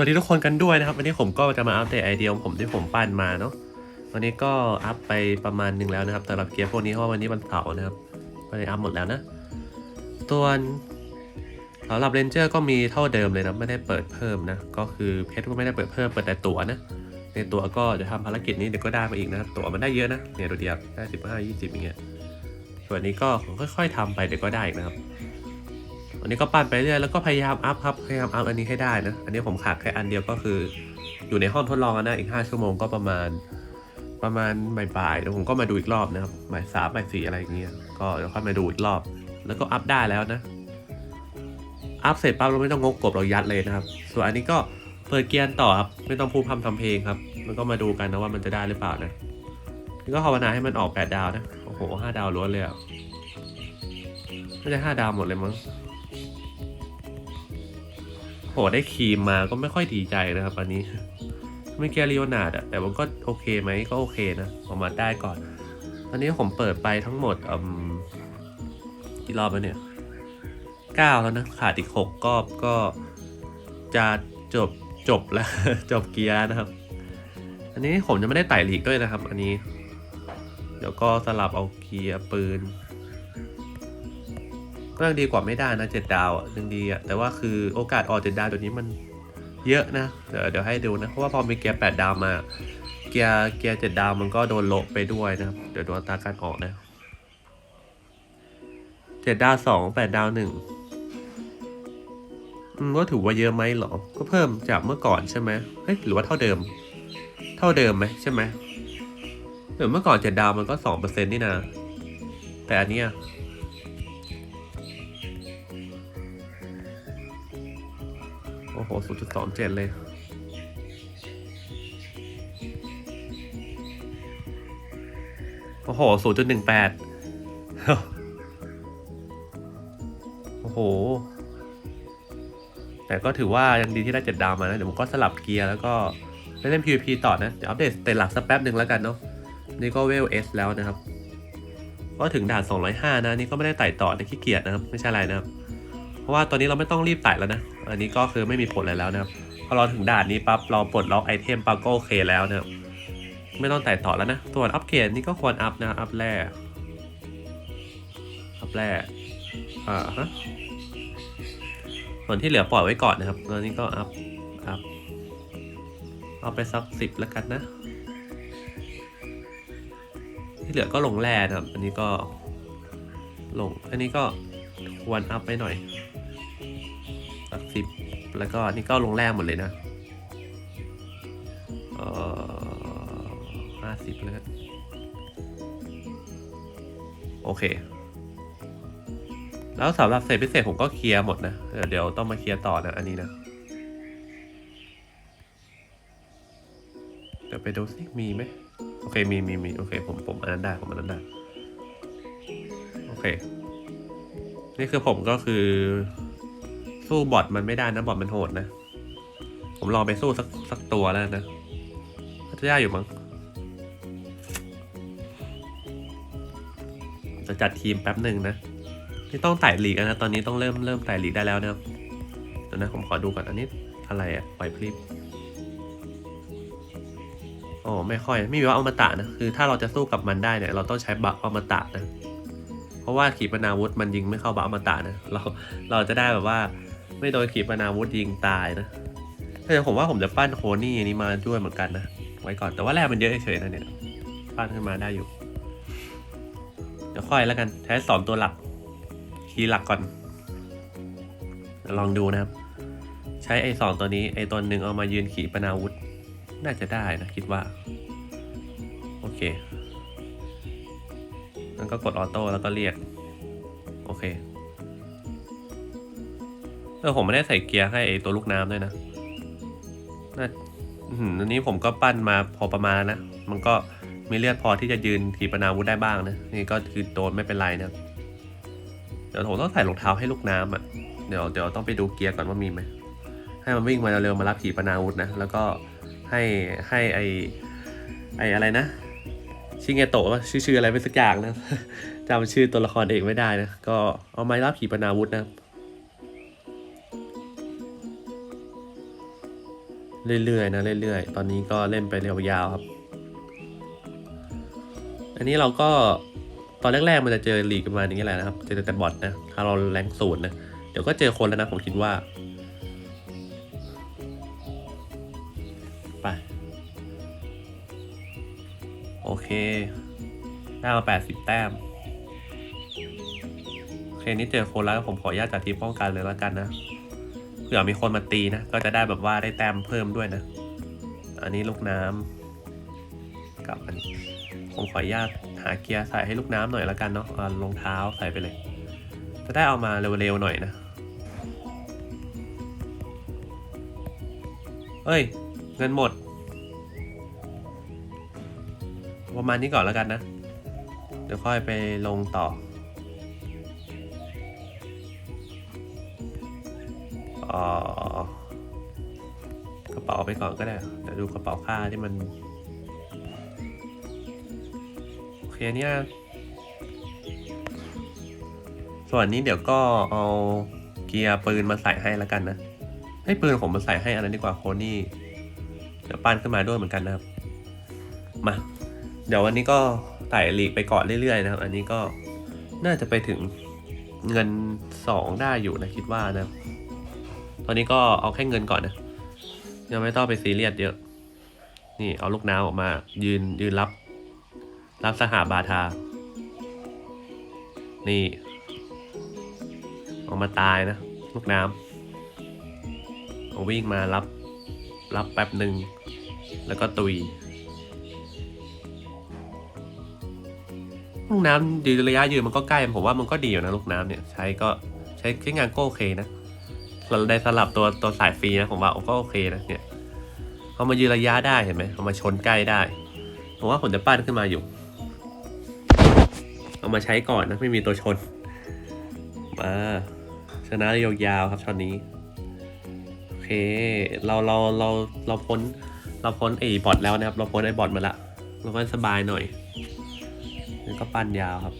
วัสดีทุกคนกันด้วยนะครับ วันนี้ผมก็จะมาอัปเดตไอเดียของผมที่ผมปั้นมาเนาะวันนี้ก็อัพไปประมาณหนึ่งแล้วนะครับสำหรับเกียร์พวกนี้เพราะวันนี้วันเสาร์นะครับก็เลยอัพหมดแล้วนะส่วนสำหรับเรนเจอร์ก็มีเท่าเดิมเลยนะไม่ได้เปิดเพิ่มนะก็คือเพชรก็ไม่ได้เปิดเพิ่มเปิดแต่ตั๋วนะในตั๋วก็จะทำภารกิจนี้เดี๋ยวก็ได้มาอีกนะตั๋วมันได้เยอะนะเนี่ยดูเดียวได้สิบห้ายี่สิบอย่างเงี้ยส่วนนี้ก็ค่อย ๆทำไปเดี๋ยวก็ได้อีกนะครับ วันนี้ก็ปั้นไปเรื่อยแล้วก็พยายามอัพครับ พยายามอัพอันนี้ให้ได้นะ อันนี้ผมขาดแค่อันเดียวก็คือ อยู่ในห้องทดลองนะอีก 5 ชั่วโมงก็ประมาณ ประมาณบ่ายๆแล้วผมก็มาดูอีกรอบนะครับบ่ายสามบ่ายสี่อะไรอย่างเงี้ย ก็เดี๋ยวค่อยมาดูอีกรอบ แล้วก็อัพได้แล้วนะ อัพเสร็จปั๊บเราไม่ต้องงกกบเรายัดเลยนะครับ ส่วนอันนี้ก็เปิดเกียร์ต่อครับ ไม่ต้องพูดพร่ำทำเพลงครับแล้วก็มาดูกันนะว่ามันจะได้หรือเปล่านะนี่ก็ภาวนาให้มันออกแปดดาวนะ โอ้โหห้าดาวล้วนเลยอะไม่ใช่ห้าดาวหมดเลยมั้ง โหได้ครีมมาก็ไม่ค่อยดีใจนะครับอันนี้ ไม่แกลีโอนาดอะแต่มันก็โอเคไหมก็โอเคนะออกมาได้ก่อน อันนี้ผมเปิดไปทั้งหมดอืมกี่รอบแล้วเนี่ยเก้าแล้วนะ ขาดอีกหกก็ก็จะจบจบแล้ว จบเกียร์นะครับ อันนี้ผมจะไม่ได้ไต่หลีกด้วยนะครับ อันนี้ เดี๋ยวก็สลับเอาเกียร์ปืน ก็ยังดีกว่าไม่ได้นะเจ็ดดาวยังดีอะแต่ว่าคือโอกาสออกเจ็ดดาวเดี๋ยวนี้มันเยอะนะ เดี๋ยวเดี๋ยวให้ดูนะ เพราะว่าพอมีเกียร์แปดดาวมา เกียร์เกียร์เจ็ดดาวมันก็โดนโละไปด้วยนะครับ เดี๋ยวดูอัตราการออกนะเจ็ดดาวสองแปดดาวหนึ่งก็ถือว่าเยอะไหมเหรอ ก็เพิ่มจากเมื่อก่อนใช่ไหมเฮ้ยหรือว่าเท่าเดิม เท่าเดิมไหมใช่ไหมหรือเมื่อก่อนเจ็ดดาวมันก็สองเปอร์เซ็นต์นี่นะ แต่อันเนี้ หศูนย์จุดสองเจ็ดเลย โอ้โหศูนย์จุดหนึ่งแปดโอ้โห แต่ก็ถือว่ายังดีที่ได้เจ็ดดาวมานะ เดี๋ยวผมก็สลับเกียร์แล้วก็ไปเล่น PVP ต่อนะ เดี๋ยวอัปเดตเตนหลักสักแป๊บหนึ่งแล้วกันเนาะ นี่ก็เวล S แล้วนะครับ ก็ถึงด่าน 205 นะ นี่ก็ไม่ได้ไต่ต่อในขี้เกียจนะครับ ไม่ใช่อะไรนะครับ เพราะว่าตอนนี้เราไม่ต้องรีบไต่แล้วนะ อันนี้ก็คือไม่มีผลอะไรแล้วนะครับพอเราถึงด่านนี้ปั๊บเราปลดล็อกไอเทมปั๊บก็โอเคแล้วนะครับไม่ต้องไต่ต่อแล้วนะส่วนอัปเกรดนี่ก็ควรอัพนะอัพแร่อัพแร่อ่าฮะส่วนที่เหลือปล่อยไว้ก่อนนะครับแล้วนี่ก็อัพอัพเอาไปสักสิบแล้วกันนะ ที่เหลือก็ลงแร่นะครับ อันนี้ก็ลง อันนี้ก็ควรอัพไปหน่อย สักสิบแล้วก็นี่ก็ลงแรกหมดเลยนะเออห้าสิบแล้วกันโอเค แล้วสำหรับเศษพิเศษผมก็เคลียร์หมดนะเดี๋ยวเดี๋ยวต้องมาเคลียร์ต่อนะ อันนี้นะเดี๋ยวไปดูสิมีไหมโอเคมีมีมีโอเค ผมผมอันนั้นได้ผมอันนั้นได้ โอเค นี่คือผมก็คือ สู้บอทมันไม่ได้นะบอทมันโหดนะ ผมลองไปสู้สักสักตัวแล้วนะน่าจะได้อยู่มั้งจะจัดทีมแป๊บหนึ่งนะนี่ต้องไต่หลีกนะ ตอนนี้ต้องเริ่มเริ่มไต่หลีกได้แล้วนะครับเดี๋ยวนะผมขอดูก่อนอันนี้อะไรอะปล่อยพริบโอ้ไม่ค่อย ไม่มีว่าอมตะนะ คือถ้าเราจะสู้กับมันได้เนี่ย เราต้องใช้บัฟอมตะนะ เพราะว่าขีปนาวุธมันยิงไม่เข้าบัฟอมตะนะ เราเราจะได้แบบว่า ไม่โดนขีปนาวุธยิงตายนะแต่ผมว่าผมจะปั้นโคนี่นี้มาด้วยเหมือนกันนะ ไว้ก่อนแต่ว่าแร่มันเยอะเฉยๆนะเนี่ย ปั้นขึ้นมาได้อยู่ เดี๋ยวค่อยแล้วกันใช้สองตัวหลัก คีย์หลักก่อน ลองดูนะครับ ใช้ไอ้สองตัวนี้ ไอ้ตัวหนึ่งเอามายืนขีปนาวุธ น่าจะได้นะคิดว่า โอเคแล้วก็กดออโต้แล้วก็เรียก โอเค เออผมไม่ได้ใส่เกียร์ให้ไอตัวลูกน้ำด้วยนะนะอันนี้ผมก็ปั้นมาพอประมาณนะ มันก็มีเลือดพอที่จะยืนขีปนาวุธได้บ้างนะ นี่ก็คือโดนไม่เป็นไรนะเดี๋ยวผมต้องใส่รองเท้าให้ลูกน้ำอะ เดี๋ยวเดี๋ยวต้องไปดูเกียร์ก่อนว่ามีไหม ให้มันวิ่งมาเร็วๆมารับขีปนาวุธนะ แล้วก็ให้ให้ไอไออะไรนะ ชิเงโตะชื่อชื่ออะไรไปสักอย่างนะจำชื่อตัวละครเอกไม่ได้นะ ก็เอาไม้รับขีปนาวุธนะ เรื่อยๆนะเรื่อยๆ ตอนนี้ก็เล่นไปเร็วยาวครับ อันนี้เราก็ตอนแรกๆมันจะเจอลีกประมาณนี้แหละนะครับ เจอแต่บอทนะ ถ้าเราแรงศูนย์นะ เดี๋ยวก็เจอคนแล้วนะผมคิดว่า ไป โอเค ได้มาแปดสิบแต้ม โอเค นี่เจอคนแล้วผมขออนุญาตจัดทีมป้องกันเลยแล้วกันนะ ผื่อมีคนมาตีนะ ก็จะได้แบบว่าได้แต้มเพิ่มด้วยนะ อันนี้ลูกน้ำกับอันนี้ผมขออนุญาตหาเกียร์ใส่ให้ลูกน้ำหน่อยแล้วกันเนาะรองเท้าใส่ไปเลย จะได้เอามาเร็วๆหน่อยนะเอ้ย เงินหมด ประมาณนี้ก่อนแล้วกันนะ เดี๋ยวค่อยไปลงต่อ กระเป๋าไปก่อนก็ได้เดี๋ยวดูกระเป๋าค่าที่มันโอเคเนี่ยส่วนนี้เดี๋ยวก็เอาเกียร์ปืนมาใส่ให้แล้วกันนะ ให้ปืนผมมาใส่ให้อันนั้นดีกว่าโคนี่เดี๋ยวปั้นขึ้นมาด้วยเหมือนกันนะครับ มา เดี๋ยววันนี้ก็ไต่ลีกไปก่อนเรื่อยๆนะครับ อันนี้ก็น่าจะไปถึงเงินสองได้อยู่นะคิดว่านะครับ ตอนนี้ก็เอาแค่เงินก่อนนะยังไม่ต้องไปซีเรียสเยอะ นี่เอาลูกน้ำออกมา ยืนยืนรับ รับสหาบาทา นี่ออกมาตายนะ ลูกน้ำเอาวิ่งมารับ รับแป๊บหนึ่ง แล้วก็ตุยลูกน้ำยืนระยะยืนมันก็ใกล้ผมว่ามันก็ดีอยู่นะลูกน้ำเนี่ย ใช้ก็ใช้ใช้งานก็โอเคนะ เราได้สลับตัวตัวสายฟรีนะผมว่าก็โอเคนะเนี่ยเอามายืนระยะได้เห็นไหมเอามาชนใกล้ได้ผมว่าผมจะปั้นขึ้นมาอยู่ เอามาใช้ก่อนนะไม่มีตัวชนมาชนะยาวๆครับช็อตนี้โอเค เราเราเราเราพ้นเราพ้นไอ้บอทแล้วนะครับ เราพ้นไอ้บอทมาละเราก็สบายหน่อยแล้วก็ปั้นยาวครับ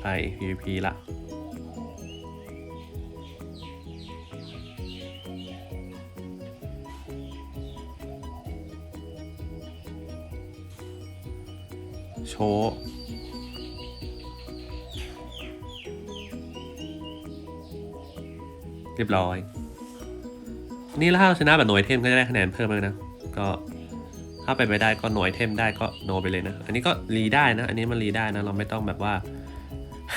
ไป PVP ละ โชว์เรียบร้อย นี่ถ้าเราชนะแบบหน่วยเทมก็จะได้คะแนนเพิ่มเลยนะ ก็ถ้าไปไม่ได้ก็หน่วยเทมได้ก็โนไปเลยนะ อันนี้ก็รีได้นะ อันนี้มันรีได้นะ เราไม่ต้องแบบว่า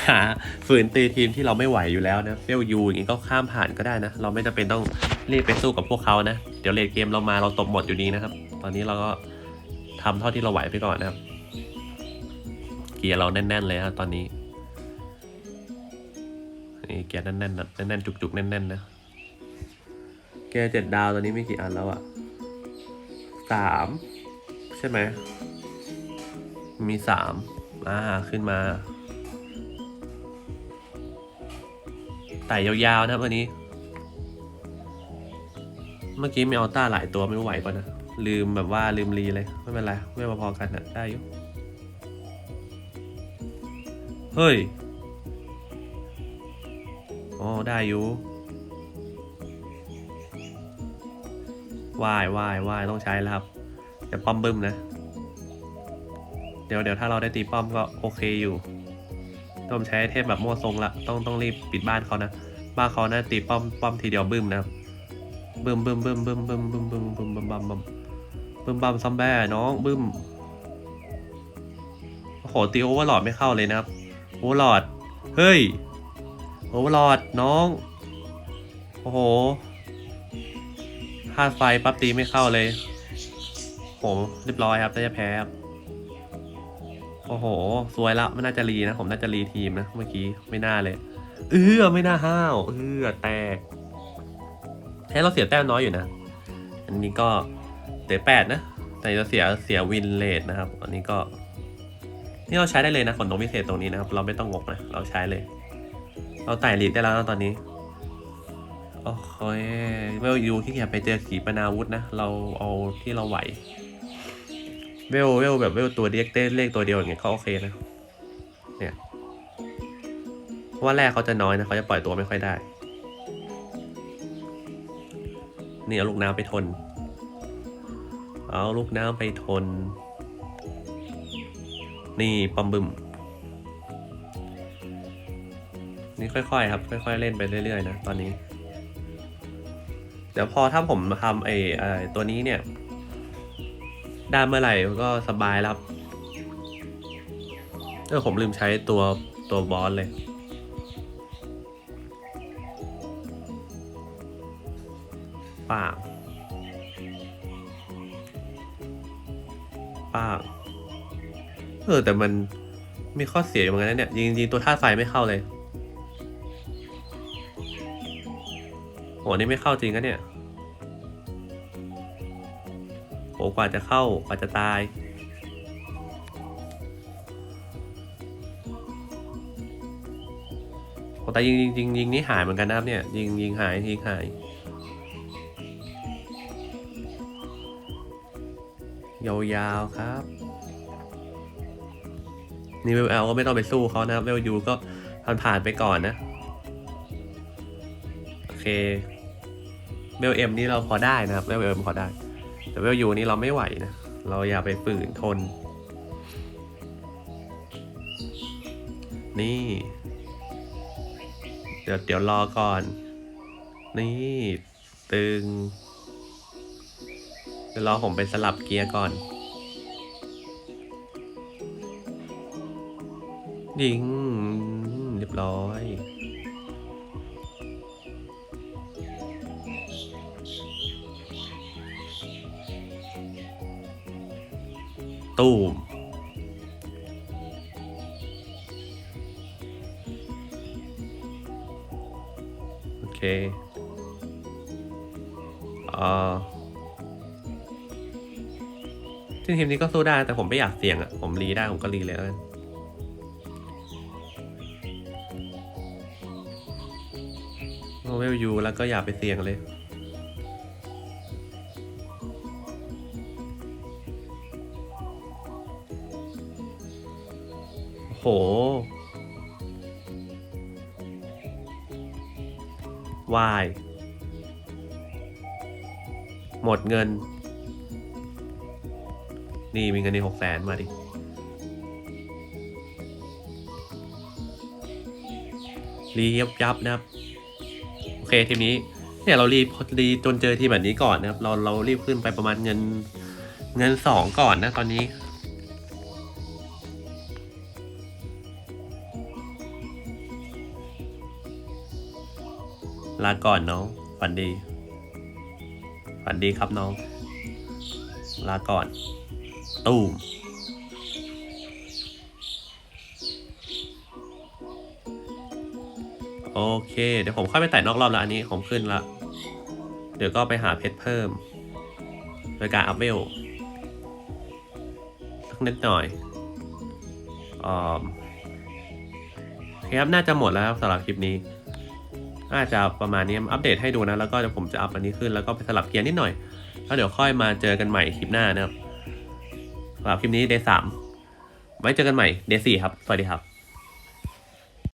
หาฝืนตีทีมที่เราไม่ไหวอยู่แล้วนะเฟลยูอย่างนี้ก็ข้ามผ่านก็ได้นะ เราไม่จำเป็นต้องรีบไปสู้กับพวกเขานะ เดี๋ยวเลดเกมเรามาเราตบหมดอยู่ดีนะครับ ตอนนี้เราก็ทำเท่าที่เราไหวไปก่อนนะครับ เกียร์เราแน่นๆเลยครับตอนนี้นี่เกียร์แน่นๆนะแน่นๆจุกๆแน่นๆนะเกียร์เจ็ดดาวตอนนี้มีกี่อันแล้วอะสามใช่ไหมมีสามอ่าขึ้นมาไต่ยาวๆนะวันนี้ เมื่อกี้มีอัลต้าหลายตัวไม่ไหวป่ะนะ ลืมแบบว่าลืมรีเลย ไม่เป็นไร ไม่มาพอกันนะได้อยู่ เฮ้ย อ๋อ ได้อยู่วายวายวายต้องใช้แล้วครับเดี๋ยวป้อมบึ้มนะ เดี๋ยวเดี๋ยวถ้าเราได้ตีป้อมก็โอเคอยู่ ต้องใช้เทมแบบมั่วทรงละต้องต้องรีบปิดบ้านเขานะบ้านเขานะตีป้อมป้อมทีเดียวบึ้มนะครับบึ้มบึ้มบึ้มบึ้มบึ้มบึ้มบึ้มบึ้มบึ้มบึ้มบึ้มบึ้มบัมซัมแบร์น้องบึ้มโอ้โหตีโอเวอร์หลอดไม่เข้าเลยนะครับ โอเวอร์หลอดเฮ้ย โอเวอร์หลอดน้อง โอ้โหพลาดไฟปั๊บตีไม่เข้าเลยโหเรียบร้อยครับน่าจะแพ้ครับ โอ้โห สวยละไม่น่าจะรีนะ ผมน่าจะรีทีมนะ เมื่อกี้ ไม่น่าเลย เออไม่น่าห้าว เออแตกแค่เราเสียแต้มน้อยอยู่นะ อันนี้ก็เสียแปดนะ แต่จะเสียเสียวินเลทนะครับ อันนี้ก็ นี่เราใช้ได้เลยนะขนนกพิเศษตรงนี้นะครับ เราไม่ต้องงกนะ เราใช้เลย เราไต่ลีดได้แล้วนะตอนนี้ โอเคเวลยูที่เกียจไปเจอขีปนาวุธนะ เราเอาที่เราไหว เวลเวลแบบเวลตัวเดียกเต้เลขตัวเดียวอย่างเงี้ยเขาโอเคนะ เนี่ยเพราะว่าแรกเขาจะน้อยนะเขาจะปล่อยตัวไม่ค่อยได้ นี่เอาลูกน้ำไปทน เอาลูกน้ำไปทน นี่ปอมบึมนี่ค่อยๆครับ ค่อยๆเล่นไปเรื่อยๆนะตอนนี้ เดี๋ยวพอถ้าผมทำไอ้ไอ้ตัวนี้เนี่ย ได้เมื่อไหร่ก็สบายแล้วครับเออผมลืมใช้ตัวตัวบอสเลย เออแต่มันมีข้อเสียอยู่เหมือนกันนะเนี่ยจริงๆตัวธาไฟไม่เข้าเลยโหนี่ไม่เข้าจริงนะเนี่ยโหกว่าจะเข้ากว่าจะตายโหแต่ยิงยิงยิงยิงนี่หายเหมือนกันนะครับเนี่ยยิงยิงหายยิงหายยาวๆครับ นี่เวลเอลก็ไม่ต้องไปสู้เขานะครับเวลยูก็ผ่านผ่านไปก่อนนะ โอเคเวลเอ็มนี่เราพอได้นะครับเวลเอ็มพอได้ แต่เวลยูนี่เราไม่ไหวนะ เราอย่าไปฝืนทน นี่ เดี๋ยวเดี๋ยวรอก่อน นี่ ตึงเดี๋ยวรอผมไปสลับเกียร์ก่อน ยิงเรียบร้อยตูมโอเคอ่าซึ่งทีมนี้ก็สู้ได้แต่ผมไม่อยากเสี่ยงอะผมรีได้ผมก็รีเลยแล้วกัน เวลยูแล้วก็อย่าไปเสี่ยงเลย โห วาย หมดเงิน นี่มีเงินในหกแสนมาดิรียับยับนะครับ เคทีนี้เนี่ยเรารีรีจนเจอทีแบบนี้ก่อนนะครับเราเรารีบขึ้นไปประมาณเงินเงินสองก่อนนะตอนนี้ลาก่อนน้องฝันดี ฝันดีครับน้อง ลาก่อน ตูม โอเค เดี๋ยวผมเข้าไปแต่นอกรอบแล้วอันนี้ผมขึ้นละ เดี๋ยวก็ไปหาเพชรเพิ่ม โดยการอัพเวลสักนิดหน่อยออคครับน่าจะหมดแล้วครับสำหรับคลิปนี้ น่าจะประมาณนี้อัปเดตให้ดูนะ แล้วก็เดี๋ยวผมจะอัพอันนี้ขึ้นแล้วก็ไปสลับเกียร์นิดหน่อย แล้วเดี๋ยวค่อยมาเจอกันใหม่คลิปหน้านะครับสำหรับคลิปนี้เดย์สามไว้เจอกันใหม่เดย์สี่ครับ สวัสดีครับ